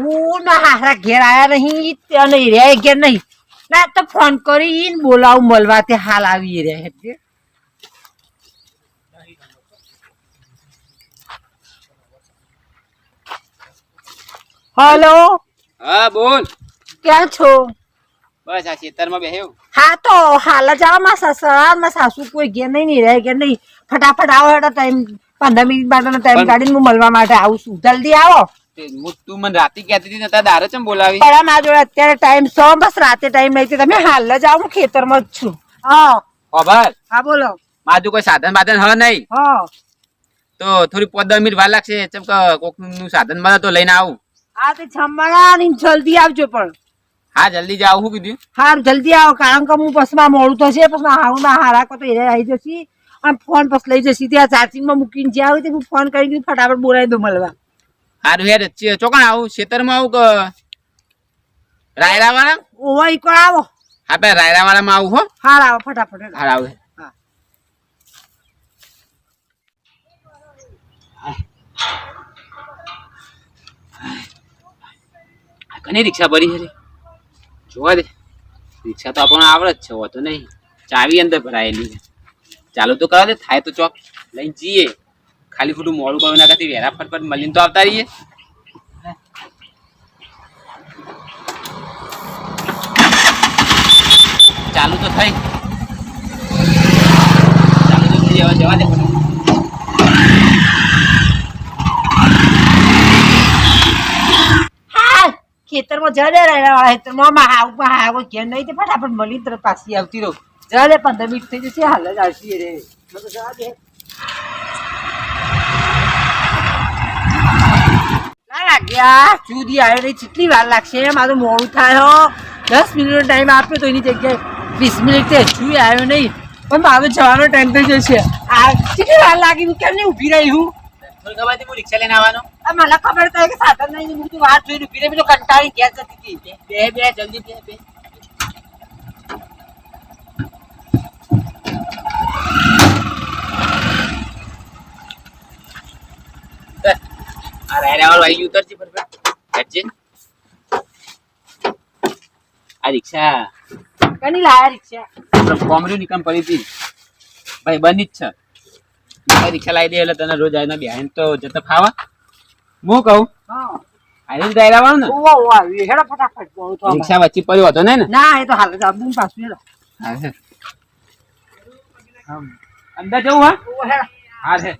હું ના હારા ઘેર આયા નહીં ત્યાં નહીં રે ઘેર નહીં. ના તો ફોન કરી બોલાવું મળવા તે હાલ આવી રહ્યા એટલે હલો? હા બોલ. ક્યાં છો? બસ આ ખેતરમાં બેહ્યો. હા તો હાલ જ આવો માં સસરા માં સાસુ કોઈ ઘેર નહીં નહીં રહે ઘેર નહીં. ફટાફટ આવો ટાઈમ પંદર મિનિટ માટેનો ટાઈમ કાઢીને હું મળવા માટે આવું છું. જલ્દી આવો. તે મને રાતે કહેતી હતી ને તારે દારે ચમ બોલાવી? પણ મારા જોડે અત્યારે ટાઈમ સો બસ રાતે ટાઈમ નહીં. તમે હાલ જ આવો હું ખેતરમાં જ છું. હા. ખબર હા બોલો. મારું કોઈ સાધન બાધન હ નહીં. હા. તો થોડી પાંચ દસ મિનિટ વાર લાગશે. ચમ કોકનું સાધન મળે તો લઈને આવું. હા તે છમણા ની જલ્દી આવજો પણ. હા જલ્દી જાવ હું કીધું. હા જલ્દી આવો કારણ કે હું પછી મોડું થશે. પછી હારું ના હારા કો તો એ આવી જશે. અને ફોન પછી લઈ જશે. ત્યાં ચાર્જિંગમાં મૂકીને જ્યાં હોય તે હું ફોન કરી ફટાફટ બોલાવી દઉં મળવા. હારું હેડ ચે- ચોકણ આવું ખેતરમાં આવું કે રાયરા વાળા ઓવા ઈકડ આવો? હા બે રાયરા વાળામાં આવું હો. હાર આવો ફટાફટ હાર આવું. કની રિક્ષા ભરી છે જોવા દે. રિક્ષા તો આપણને આવડે જ છે હોતો નહીં. ચાવી અંદર ભરાયેલી છે. ચાલુ તો કરાવે દે થાય તો ચોક. લઈને જઈએ. ખાલી ખોટું મોડું કરવું ના કરતી વેરા ફટફટ મળીને તો આવતા રહીએ. ચાલુ તો થઈ. ચાલુ ખેતરમાં જવા દે રહ્યા ખેતરમાં આવું માં ઘેર નહીં તે ફટાફટ મળી તરફ પાછી આવતી રહું. જવા પંદર મિનિટ થઈ જશે, હાલ જ આવશે રે. જવા દે. લાગ્યા સુધી આવ્યો નહીં કેટલી વાર લાગશે. મારું મોડું થાય હો. દસ મિનિટનો ટાઈમ આપ્યો તો એની જગ્યાએ વીસ મિનિટ તે હજુ આવ્યો નહીં. પણ મારો જવાનો ટાઈમ થઈ જશે આ કેટલી વાર લાગી હું કેમ નહીં ઊભી રહી હું? ખબર હું રિક્ષા લઈને આવવાનો. આ મને ખબર તો કે સાધન નહીં હું તો વાત જોઈને ઊભી રહી પેલો કંટાળી ઘેર જતી હતી. બે બે જલ્દી બે બે. આ ઉતરજી ફટફટ હેઠજે. આ રિક્ષા. કની લાયા રિક્ષા. કોમરી નીકળ પડી હતી. ભાઈ બની જ છે. રિક્ષા લાવી દે એટલે તને રોજ આવીને બેહીને તો જતા ફાવા. હું કહું? આજે જ રાયરા વાળો ને. ઓવા ઓવા આવી હેડો ફટાફટ. બોલું તો રિક્ષા વચ્ચે પડ્યો હતો ને ને એ તો હાલ જ આબુ પાછું હેડો. હા અંદર જવું હા? હા છે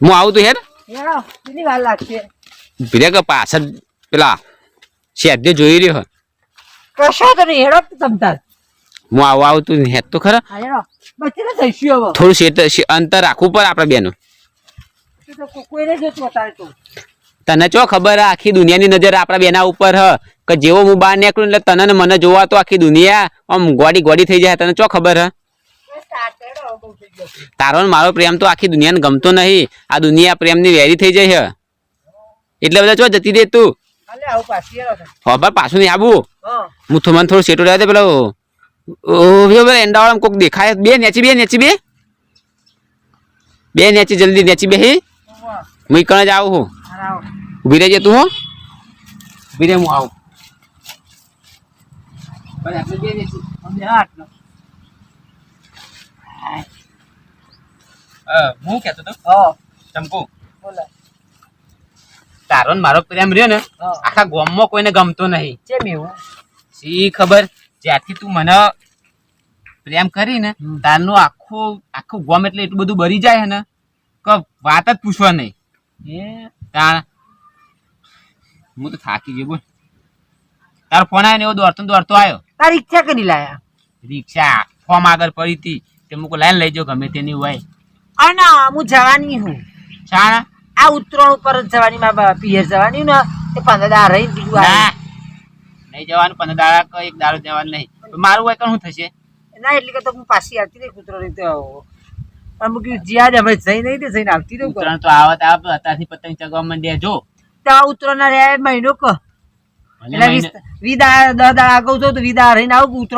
હું આવું તું હેર કેટલી વાર લાગશે. ભીરે કે પાછળ પેલા શેદ્ય જોઈ રહ્યો કશો તો નહીં હેડો તમતાર હું આવું આવું તું હેત તો ખરા. બચીને જઈશું હવે. થોડું શેત અંતર રાખવું પડે આપણે બેનું. કોઈને જતું અત્યારે તો. તને ચો ખબર આખી દુનિયાની નજર આપણા બેના ઉપર હ? કે જેવો હું બહાર નીકળું એટલે તને મને જોવા તો આખી દુનિયા આમ ગોડી ગોડી થઈ જાય તને ચો ખબર હે? તારો મારો પ્રેમ તો આખી દુનિયાને ગમતો નહીં. આ દુનિયા પ્રેમની વેરી થઈ જાય છે. એટલે બધા ચો જતી દે તું. આવું પાછી નહીં આવું. હા. તો મને થોડું સેટો રહ્યા દે પેલો. એંડાવાળામાં કોક દેખાય. બે નેચી બે નેચી બે. બે નેચી જલ્દી નેચી બે હે. હું કણ જ આવું હું. ઊભી રહેજે તું હો. ઊભી રહે હું આવું. બે નેચી. અમને હું કહેતો તો? ચંપુ. બોલો. તારો ને મારો પ્રેમ રહ્યો ને આખા ગામમાં કોઈને ગમતો નહીં. કેમ એવું? શી ખબર? જ્યારથી તું મને પ્રેમ કરી ને તારનું આખું આખું ગોમ એટલે એટલું બધું ભરી જાય ને કે વાત જ પૂછવા નહીં. તાણ હું તો થાકી ગયો બોલ. તારો ફોન આવ્યો ને એવો દોડતો દોડતો આવ્યો તારી રિક્ષા કરી લાયા? રિક્ષા ફોર્મ આગળ પડી હતી. તે મૂકો લાઈન લઈ જાઓ ગમે તેની હોય. અને હું જવાની હું. શાણા આ ઉત્તરાયણ ઉપર જ જવાની મારા પિયર જવાની ને તે પંદર દાડા રહી બીજું આ. નહીં જવાનું પંદર દાડા કે એક દાડો જવાનું નહીં. મારું હોય તો શું થશે? ના એટલે કે તો હું પાછી આવતી રહી કૂતરો નહીં અમુક જ્યાં જ અમે જઈ નહીં તે જઈને આવતી રહું ઉત્તરાયણ તો આવત આવ અત્યારથી પતંગ ચગવા માંડ્યા જો. તો ઉત્તરાયણ ના રહ્યા મહિનો ક. ભલે એટલે મહિને- વીસ- વી દાડા દસ દાડા આગળ જો તો રહીને આવું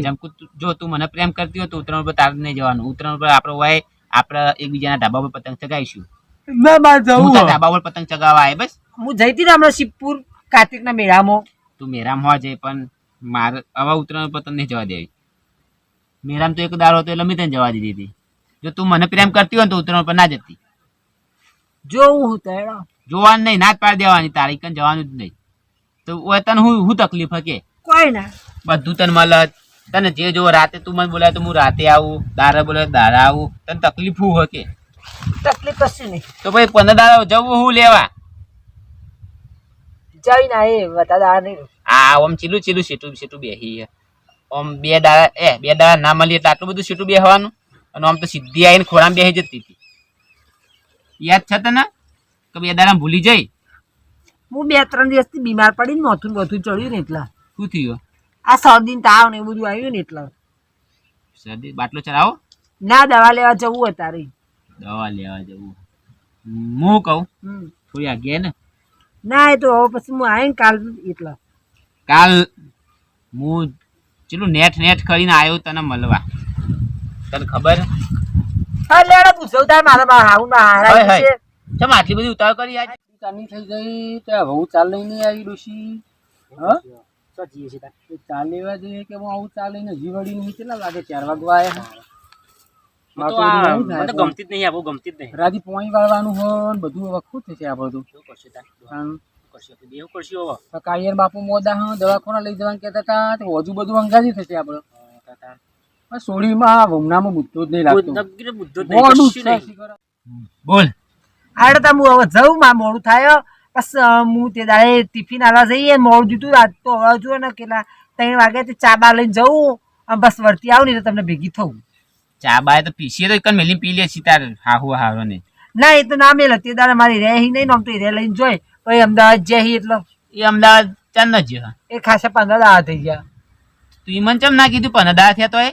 જેમ જો મને પ્રેમ કરતી હોય તો ઉત્તરાયણ પર તારે નહીં જવાનું. ઉત્તરાયણ પર આપણે હોય આપણે એકબીજાના ધાબા પર પતંગ ચગાવીશું. ના જવું. ધાબા પર પતંગ ચગાવવા આવે બસ? હું જઈ હતી ને હમણાં શિવપુર કાર્તિકના મેળામાં. તું મેરામ હોવા જાય પણ મારે આવા ઉત્તરાયણ પતંગ નહીં જવા દેવી. મેરામ તો એક દાડો હતો એટલે મેં તને જવા દીધી હતી. જો તું મને પ્રેમ કરતી હોય ને તો ઉત્તરાયણ પર ના જતી. જોવું હું જોવાનું નહીં ના જ પાડી દેવાની. તારીખ જવાનું જ નહીં. તો તને હું હું તકલીફ હકે? કોઈ ના. બધું તને મળે. તને જે જો રાતે તું મને બોલાય તો હું રાતે આવું દારા બોલાય દારા આવું. તને તકલીફ હું હકે? તકલીફ કશું નહીં. તો ભાઈ પંદર દાડા જવું હું લેવા? જઈ ના એ વધારે આ નહીં હા આમ ચીલું ચીલું સીટું સીટું બેહી ઓમ બે દાડા એ બે દાડા ના મળી એટલે આટલું બધું સીટું બેહવાનું? અને આમ તો સીધી આવીને ખોરામાં બેસી જતી હતી. યાદ છે તને? કે બે દાડા ભૂલી જઈ? હું બે ત્રણ દિવસથી બીમાર પડી ને માથું બધું ચડ્યું ને એટલા. શું થયું? આ શરદી તાવ ને બધું આવ્યું ને એટલા. શરદી? બાટલો ચલાવો ના દવા લેવા જવું અત્યારે. દવા લેવા જવું. હું કહું? થોડી આગે ને. ના એ તો હવે પછી હું આવીને કાલ એટલા. કાલ હું ચેલું નેટ નેટ કરીને આવ્યો તને મળવા. તને ખબર? હા લેડો પૂછો તાર મારા બા હાઉ ના હારા. છે. ચમ આટલી બધી ઉતાવળ કરી આજ? ચાની થઈ ગઈ ત્યાં બહુ ચાલ લઈને આવી ડોશી હા? છે ચાલ લેવા જઈએ કે હું આવું ચાલ લઈને જીવડી નહીં? કેટલા લાગે ચાર વાગવા આવ્યા મારે તો એવું થાય પણ ગમતી જ નહીં આપું ગમતી જ નહીં. રાતી પોણી વાળવાનું હોય બધું હવે ખુદ થશે આ બધું. શું કરશે બાપુ મોદા હા દવાખાના લઈ જવાનું કહેતા હતા તો હજુ બધું અંગાજી થશે આપણે સોડીમાં હમણાંમાં બુદ્ધો જ નહીં લાગતો છે. બોલ. હાડે તા હું હવે જઉં માં મોડું થાય. બસ હું તે દાડે ટિફિન આલવા જઈએ મોડું દીધું રાત તો હવે જુઓ ને કેટલા ત્રણ વાગે તે ચા બા લઈને જવું બસ વર્તી આવું ને એટલે તમને ભેગી થવું ચા બાય તો પીસીએ તો એકન મેલી પી લે સીતાર હાહુ હારો ને ના એ તો ના મેળ તે દાડે મારી રહે નહીં ને આમ તો રે લઈને જોઈ પછી અમદાવાદ જઈ એટલે. એ અમદાવાદ ચાંદ જ એ ખાસા પંદર દાડા થઈ ગયા. તું મને ચમ ના કીધું પંદર દાડા થયા તો એ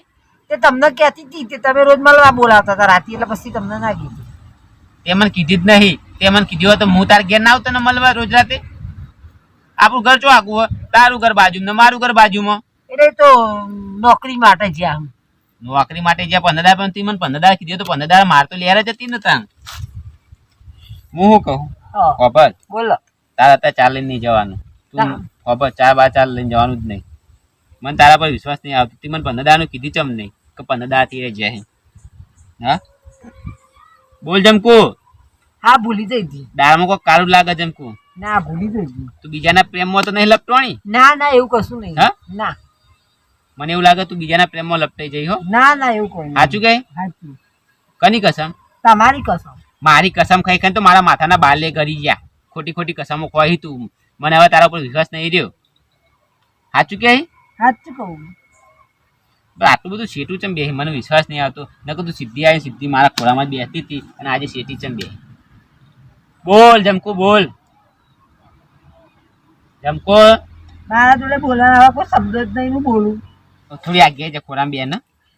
તે તમને કહેતી હતી તે તમે રોજ મળવા બોલાવતા હતા રાતે એટલે પછી તમને ના કીધું. તે મને કીધી જ નહીં. તે મને કીધું હોય તો હું તાર ઘેર ના આવતો ને મળવા રોજ રાતે? આપણું ઘર ચો આગું હોય તારું ઘર બાજુ ને મારું ઘર બાજુમાં? એટલે તો નોકરી માટે જ્યાં નોકરી માટે જ્યાં પંદર પણ તી મને પંદર કીધું તો પંદર માર તો લેર જતી ને તાંગ હું શું કહું? ખબર? બોલો. તારા અત્યારે ચાલ લઈને નહીં જવાનું. તું. ખબર? ચાર બાર ચાલ લઈને જવાનું જ નહીં. મને તારા પર વિશ્વાસ નહીં આવતો. તી મને પંદરદારનું કીધી ચમ નહીં કે પંદર દાડાથી રહી જાય હા? બોલ જમકુ. હા ભૂલી જઈ હતી દાળમાં કોઈ કાળું લાગે જમકુ ના ભૂલી જઈ હતી તું બીજાના પ્રેમમાં તો નહીં લપટવાની? ના ના એવું કશું નહીં. હા? ના. મને એવું લાગે તું બીજાના પ્રેમમાં લપટાઈ જઈ હો. ના ના એવું કોઈ સાચું કે? સાચું. કની કસમ? તમારી કસમ. મારી કસમ ખાઈ ખાઈ તો મારા માથાના બાલે કરી ગયા. ખોટી ખોટી કસમો ખોઈ તું. મને હવે તારા ઉપર વિશ્વાસ નહીં રહ્યો. સાચું કે? સાચું કહું. આટલું બધું શેઠું ચમ બે મને વિશ્વાસ નહીં આવતો. નકર તું સીધી આવી સીધી મારા ખોરામાં જ બેસતી હતી અને આજે શેઠી ચમ બે બોલ જમકુ બોલ. જમકો? મારા જોડે બોલાવા કોઈ શબ્દ જ નહીં હું બોલું. થોડી આગે છે ખોરામ બે ને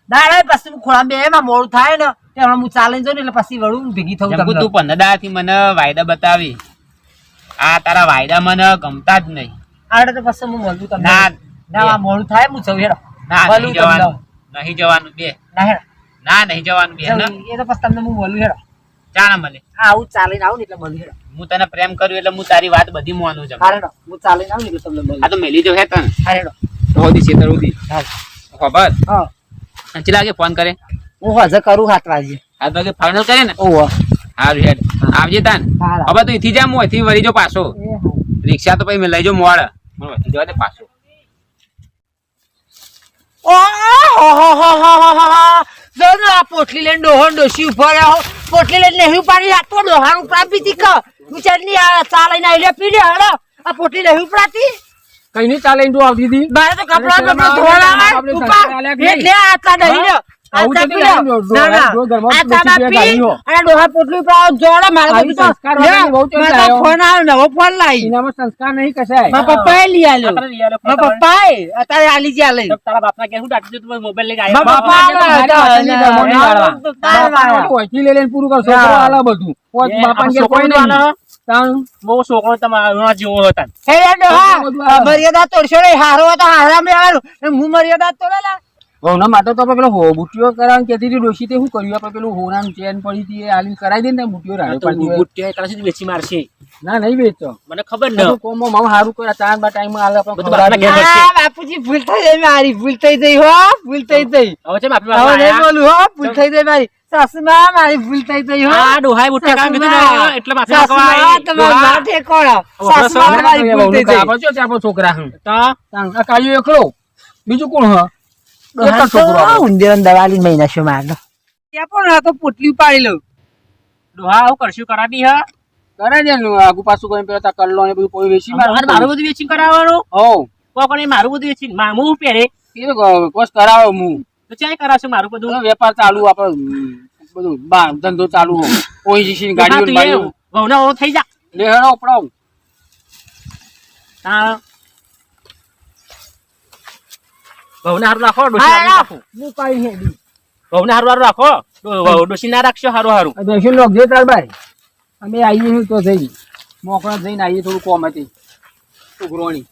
દાડા પછી હું ખોરામ બે માં મોડું થાય ને હમણાં હું ચાલીને જાઉં ને એટલે પછી વળું ભેગી થવું જમકુ તું પંદર દાડાથી મને વાયદા બતાવી. આ તારા વાયદા મને ગમતા જ નહીં. આડે તો પછી હું મળું તમને. ના ના મોડું થાય હું જઉં હેડો. ના નહીં જવાનું નહીં જવાનું બે. ના હેડો. ના નહીં જવાનું બે એ તો પછી તમને હું બોલું હેડો. મળે હા આવું ચાલીને આવું ને એટલે મળું હું તને પ્રેમ કર્યું એટલે હું તારી વાત બધી માનું છું. હા હું ચાલીને આવું ને એટલે તમને મળું આ તો મેલી જો હે તને. હા હેડો. રોદી છેતર ખબર? હા. ચલા લાગે ફોન કરે? હું હજે કરું હાથ વાગે. હાથ વાગે ફાઇનલ કરે ને? ઓહો. હારું હેડ. આવજે તાન. હવે તો અહીંથી જા હું વળી જો પાછો. રિક્ષા તો પછી મેં લઈ જો મોડ. મને અહીંથી જવા દે પાછો. જો આ પોટલી લઈને ડોહો ડોશી ઉપર આવો. પોટલી લઈને નહીં ઉપાડી આ તો ડોહાનું પ્રાપી હતી કે. વિચારની આ ચા લઈને લે પી લે હળો. આ પોટલી નહીં ઉપડાતી? કઈ નહીં ચાલે આવતી હતી. મારે તો કપડા કપડા ધોવાના આવે, ઉપર. એટલે આ ચા નહીં આવું તો નહીં. જો-. અને ડોહા પોટલી ઉપર જોડે મારે તો સંસ્કાર લે, વાળાની બહુ ચોટ મારે તો લાયો. ફોન આવ્યો નવો ફોન લાવી. એનામાં સંસ્કાર નહીં કશાય. મારા પપ્પાએ લઈ આલ્યો. મારા પપ્પાએ અત્યારે આલી જ્યાં લઈ. તારા બાપના કે શું ડાકી તું મોબાઈલ લઈ મારા પપ્પા આવ્યા હતા. લઈ લઈને પૂરું કર. છોકરો આલે બધું. કોઈ બાપાને ઘેર કોઈ નહીં. બહુ છોકરો તમારા જેવો હતા મર્યાદા તોડશો હારો હતો હારા રહેવાનું હું મર્યાદા તોડેલા? વહુના માટે તો આપણે પેલો હો બુટીઓ કરાવવાનું કહેતી હતી ડોશી તે શું કર્યું? આપણે પેલું હોનાનું ચેન પડી હતી એ આલીને કરાવી દે ને બુટીઓ રાડે તો પાડી દે. બુટ્ટી કરા સુધી વેચી મારશે. ના નહીં વેચતો. મને ખબર ન. કોમો મામ સારું કર્યા ચાર બા ટાઈમ આલે. આ બાપુજી ભૂલ થઈ ગઈ મારી ભૂલ થઈ ગઈ હો ભૂલ થઈ ગઈ. હવે છે બાપુ હવે નહીં બોલું હો ભૂલ થઈ ગઈ મારી. સાસુમા મારી ભૂલ થઈ ગઈ હો. આ ડોહાઈ બુટ્ટી કામ કીધું ને એટલે માથે સાસુમાં ડોહા. માથે કોણ સાસુમા મારી ભૂલ થઈ ગઈ. આપણો છોકરા હું. તો? આ કાયો એકલો. બીજું કોણ હ? ઉંદેરન દવા લઈને મહિના શું મારનો ત્યાં પણ આ તો પોટલી ઉપાડી લઉં. ડોહા આવું કરશું કરાવી હા? કરે ને આગુ પાછું કોઈ પેલા તા કલ્લો ને બધું કોઈ વેચી મારે. બધું વેચીને કરાવવાનું? હો કોકણે મારું બધું મામું પહેરે? એ કોસ કરાવે હું. તો ચાય કરાવશે મારું બધું? વેપાર ચાલુ આપણે બધું બા ધંધો ચાલુ હો. કોઈ જીસી ગાડીઓ ને બાડીઓ. ઘઉંના થઈ જા. લે હેડો ઉપડાવ ઘઉંના હારું રાખો ડોસી હારું રાખો. હું પાડી હેડી ઘઉંના હારું હારું રાખો. ડો- ડોસી ના રાખશો હારું હારું. બેસી લોક જે તાર ભાઈ. અમે આવીએ તો થઈ. મોકળા જઈને આવીએ થોડું કોમ હતી. ઉઘરોણી.